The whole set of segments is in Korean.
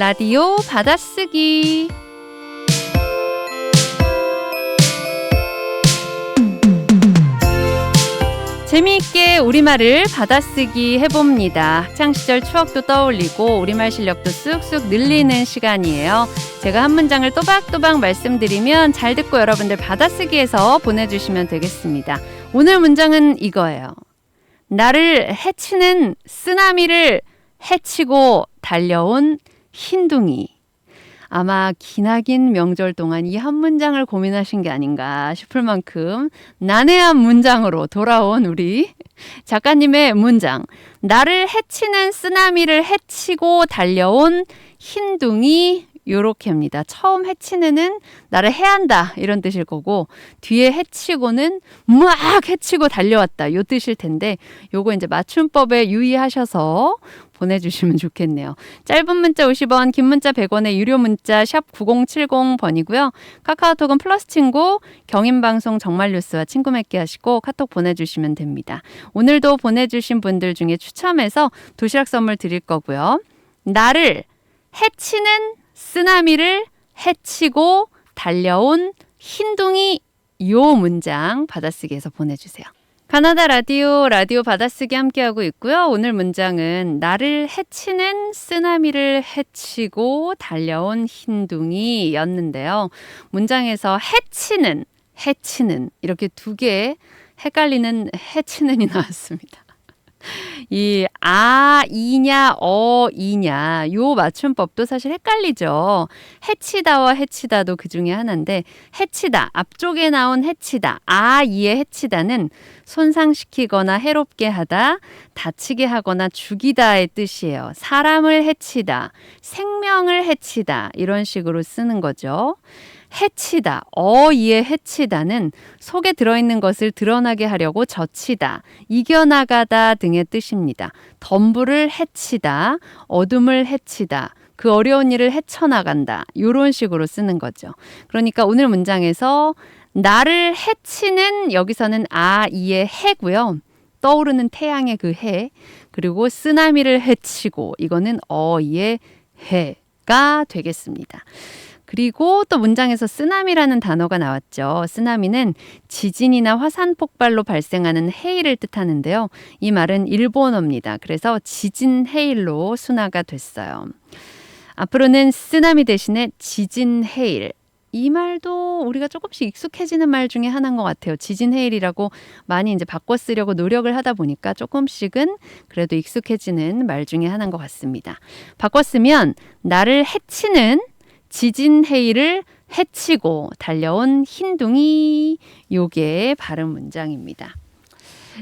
라디오 받아쓰기 재미있게 우리말을 받아쓰기 해봅니다. 학창시절 추억도 떠올리고 우리말 실력도 쑥쑥 늘리는 시간이에요. 제가 한 문장을 또박또박 말씀드리면 잘 듣고 여러분들 받아쓰기해서 보내주시면 되겠습니다. 오늘 문장은 이거예요. 나를 해치는 쓰나미를 해치고 달려온 흰둥이. 아마 기나긴 명절 동안 이 한 문장을 고민하신 게 아닌가 싶을 만큼 난해한 문장으로 돌아온 우리 작가님의 문장. 나를 해치는 쓰나미를 해치고 달려온 흰둥이 요렇게입니다. 처음 해치는은 나를 해한다 이런 뜻일 거고 뒤에 해치고는 막 해치고 달려왔다 요 뜻일 텐데 요거 이제 맞춤법에 유의하셔서 보내주시면 좋겠네요. 짧은 문자 50원, 긴 문자 100원의 유료 문자 샵 9070번이고요. 카카오톡은 플러스 친구, 경인방송 정말 뉴스와 친구 맺기 하시고 카톡 보내주시면 됩니다. 오늘도 보내주신 분들 중에 추첨해서 도시락 선물 드릴 거고요. 나를 해치는 쓰나미를 해치고 달려온 흰둥이 요 문장 받아쓰기해서 보내주세요. 가나다 라디오, 라디오 받아쓰기 함께하고 있고요. 오늘 문장은 나를 해치는 쓰나미를 해치고 달려온 흰둥이 였는데요. 문장에서 해치는, 해치는 이렇게 두개 헷갈리는 해치는이 나왔습니다. 이 아, 이냐, 어, 이냐 요 맞춤법도 사실 헷갈리죠. 해치다와 해치다도 그 중에 하나인데 해치다 앞쪽에 나온 해치다 아, 이의 해치다는 손상시키거나 해롭게 하다, 다치게 하거나 죽이다의 뜻이에요. 사람을 해치다, 생명을 해치다 이런 식으로 쓰는 거죠. 해치다, 어이에 해치다는 속에 들어있는 것을 드러나게 하려고 젖히다, 이겨나가다 등의 뜻입니다. 덤불을 해치다, 어둠을 해치다, 그 어려운 일을 헤쳐나간다. 이런 식으로 쓰는 거죠. 그러니까 오늘 문장에서 나를 해치는 여기서는 아, 이의 해고요. 떠오르는 태양의 그 해. 그리고 쓰나미를 해치고 이거는 어이의 해가 되겠습니다. 그리고 또 문장에서 쓰나미라는 단어가 나왔죠. 쓰나미는 지진이나 화산 폭발로 발생하는 해일을 뜻하는데요. 이 말은 일본어입니다. 그래서 지진 해일로 순화가 됐어요. 앞으로는 쓰나미 대신에 지진 해일. 이 말도 우리가 조금씩 익숙해지는 말 중에 하나인 것 같아요. 지진 해일이라고 많이 이제 바꿔 쓰려고 노력을 하다 보니까 조금씩은 그래도 익숙해지는 말 중에 하나인 것 같습니다. 바꿔 쓰면 나를 해치는 지진 해일을 해치고 달려온 흰둥이 요게 발음 문장입니다.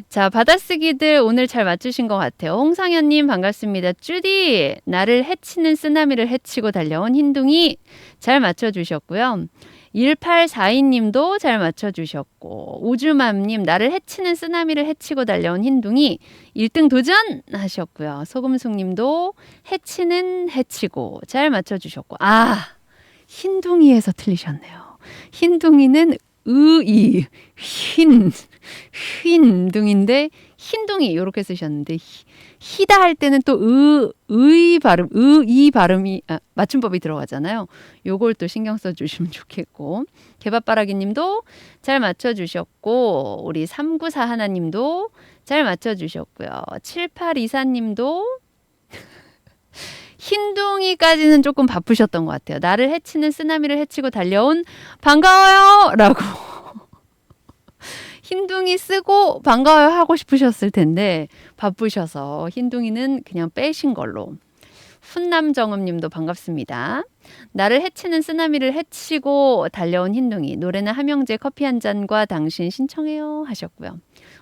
자, 받아쓰기들 오늘 잘 맞추신 것 같아요. 홍상현님 반갑습니다. 쭈디, 나를 해치는 쓰나미를 해치고 달려온 흰둥이 잘 맞춰주셨고요. 1842님도 잘 맞춰주셨고, 우주맘님, 나를 해치는 쓰나미를 해치고 달려온 흰둥이 1등 도전! 하셨고요. 소금숙님도 해치는 해치고 잘 맞춰주셨고, 아! 흰둥이에서 틀리셨네요. 흰둥이는 의이 흰 흰둥인데 흰둥이 이렇게 쓰셨는데 히, 다할 때는 또의 발음 의이 발음이 아, 맞춤법이 들어가잖아요. 요걸 또 신경 써 주시면 좋겠고 개밥바라기 님도 잘 맞춰 주셨고 우리 394 하나 님도 잘 맞춰 주셨고요. 7824 님도 흰둥이까지는 조금 바쁘셨던 것 같아요. 나를 해치는 쓰나미를 해치고 달려온 반가워요! 라고. 흰둥이 쓰고 반가워요 하고 싶으셨을 텐데 바쁘셔서 흰둥이는 그냥 빼신 걸로. 훈남정음 님도 반갑습니다. 나를 해치는 쓰나미를 해치고 달려온 흰둥이. 노래는 함영재 커피 한 잔과 당신 신청해요 하셨고요.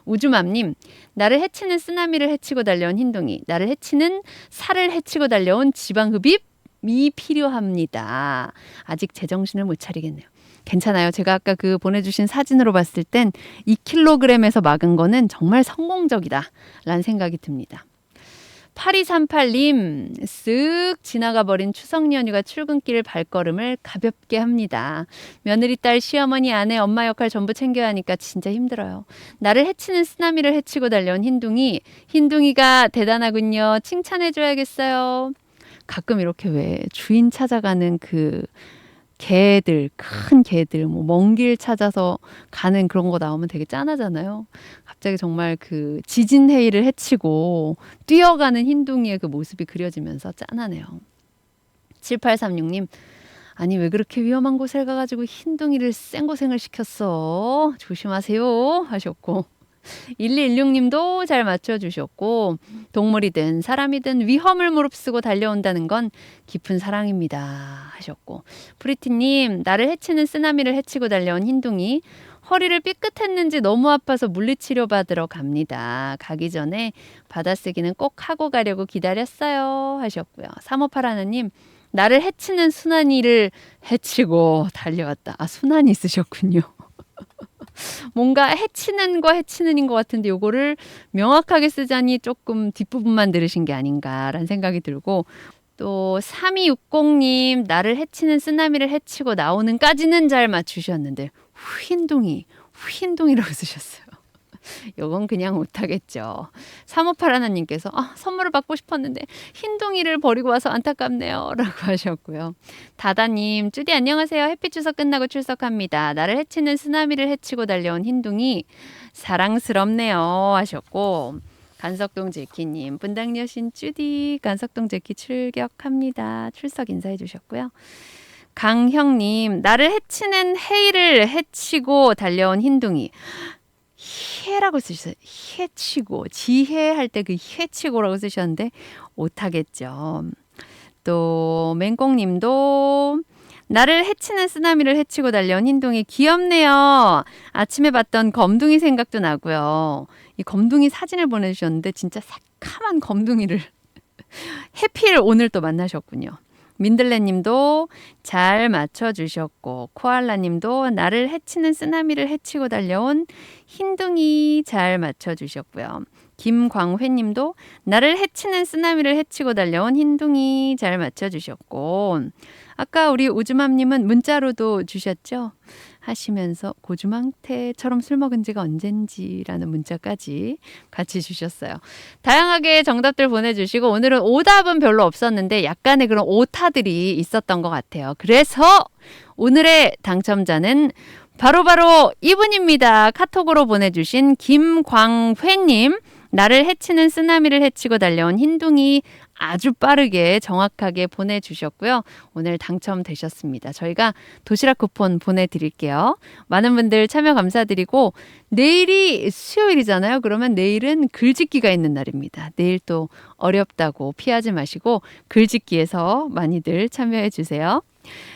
우주맘님, 나를 해치는 쓰나미를 해치고 달려온 흰둥이, 나를 해치는 살을 해치고 달려온 지방흡입 이 필요합니다. 아직 제정신을 못 차리겠네요. 괜찮아요. 제가 아까 그 보내주신 사진으로 봤을 땐 2kg에서 막은 거는 정말 성공적이다. 라는 생각이 듭니다. 8238님, 쓱 지나가 버린 추석 연휴가 출근길 발걸음을 가볍게 합니다. 며느리 딸, 시어머니, 아내, 엄마 역할 전부 챙겨야 하니까 진짜 힘들어요. 나를 해치는 쓰나미를 해치고 달려온 흰둥이, 흰둥이가 대단하군요. 칭찬해줘야겠어요. 가끔 이렇게 왜 주인 찾아가는 그 개들, 큰 개들, 뭐 먼 길 찾아서 가는 그런 거 나오면 되게 짠하잖아요. 갑자기 정말 그 지진 해일을 해치고 뛰어가는 흰둥이의 그 모습이 그려지면서 짠하네요. 7836님, 아니 왜 그렇게 위험한 곳에 가가지고 흰둥이를 생고생을 시켰어? 조심하세요 하셨고 1216님도 잘 맞춰주셨고 동물이든 사람이든 위험을 무릅쓰고 달려온다는 건 깊은 사랑입니다 하셨고 프리티님 나를 해치는 쓰나미를 해치고 달려온 흰둥이 허리를 삐끗했는지 너무 아파서 물리치료 받으러 갑니다. 가기 전에 받아쓰기는 꼭 하고 가려고 기다렸어요 하셨고요. 358 하나님 나를 해치는 순환이를 해치고 달려왔다. 아 순환이 있으셨군요. 뭔가 해치는 거 해치는인 것 같은데 요거를 명확하게 쓰자니 조금 뒷부분만 들으신 게 아닌가라는 생각이 들고 또 3260님 나를 해치는 쓰나미를 해치고 나오는까지는 잘 맞추셨는데 흰둥이 흰둥이라고 쓰셨어요. 요건 그냥 못하겠죠. 358 하나님께서 아, 선물을 받고 싶었는데 흰둥이를 버리고 와서 안타깝네요. 라고 하셨고요. 다다님, 쭈디 안녕하세요. 햇빛 주석 끝나고 출석합니다. 나를 해치는 쓰나미를 해치고 달려온 흰둥이 사랑스럽네요. 하셨고 간석동 제키님, 분당 여신 쭈디 간석동 제키 출격합니다. 출석 인사해 주셨고요. 강형님, 나를 해치는 헤이를 해치고 달려온 흰둥이. 해라고 쓰셨어요. 해치고 지혜할 때 그 해치고라고 쓰셨는데 못하겠죠. 또 맹꽁님도 나를 해치는 쓰나미를 해치고 달려온 흰둥이 귀엽네요. 아침에 봤던 검둥이 생각도 나고요. 이 검둥이 사진을 보내주셨는데 진짜 새카만 검둥이를 해필 오늘 또 만나셨군요. 민들레님도 잘 맞춰주셨고 코알라님도 나를 해치는 쓰나미를 해치고 달려온 흰둥이 잘 맞춰주셨고요. 김광회님도 나를 해치는 쓰나미를 해치고 달려온 흰둥이 잘 맞춰주셨고 아까 우리 우주맘님은 문자로도 주셨죠? 하시면서 고주망태처럼 술 먹은 지가 언젠지라는 문자까지 같이 주셨어요. 다양하게 정답들 보내주시고 오늘은 오답은 별로 없었는데 약간의 그런 오타들이 있었던 것 같아요. 그래서 오늘의 당첨자는 바로바로 바로 이분입니다. 카톡으로 보내주신 김광회님. 나를 해치는 쓰나미를 해치고 달려온 흰둥이 아주 빠르게 정확하게 보내주셨고요. 오늘 당첨되셨습니다. 저희가 도시락 쿠폰 보내드릴게요. 많은 분들 참여 감사드리고 내일이 수요일이잖아요. 그러면 내일은 글짓기가 있는 날입니다. 내일 또 어렵다고 피하지 마시고 글짓기에서 많이들 참여해 주세요.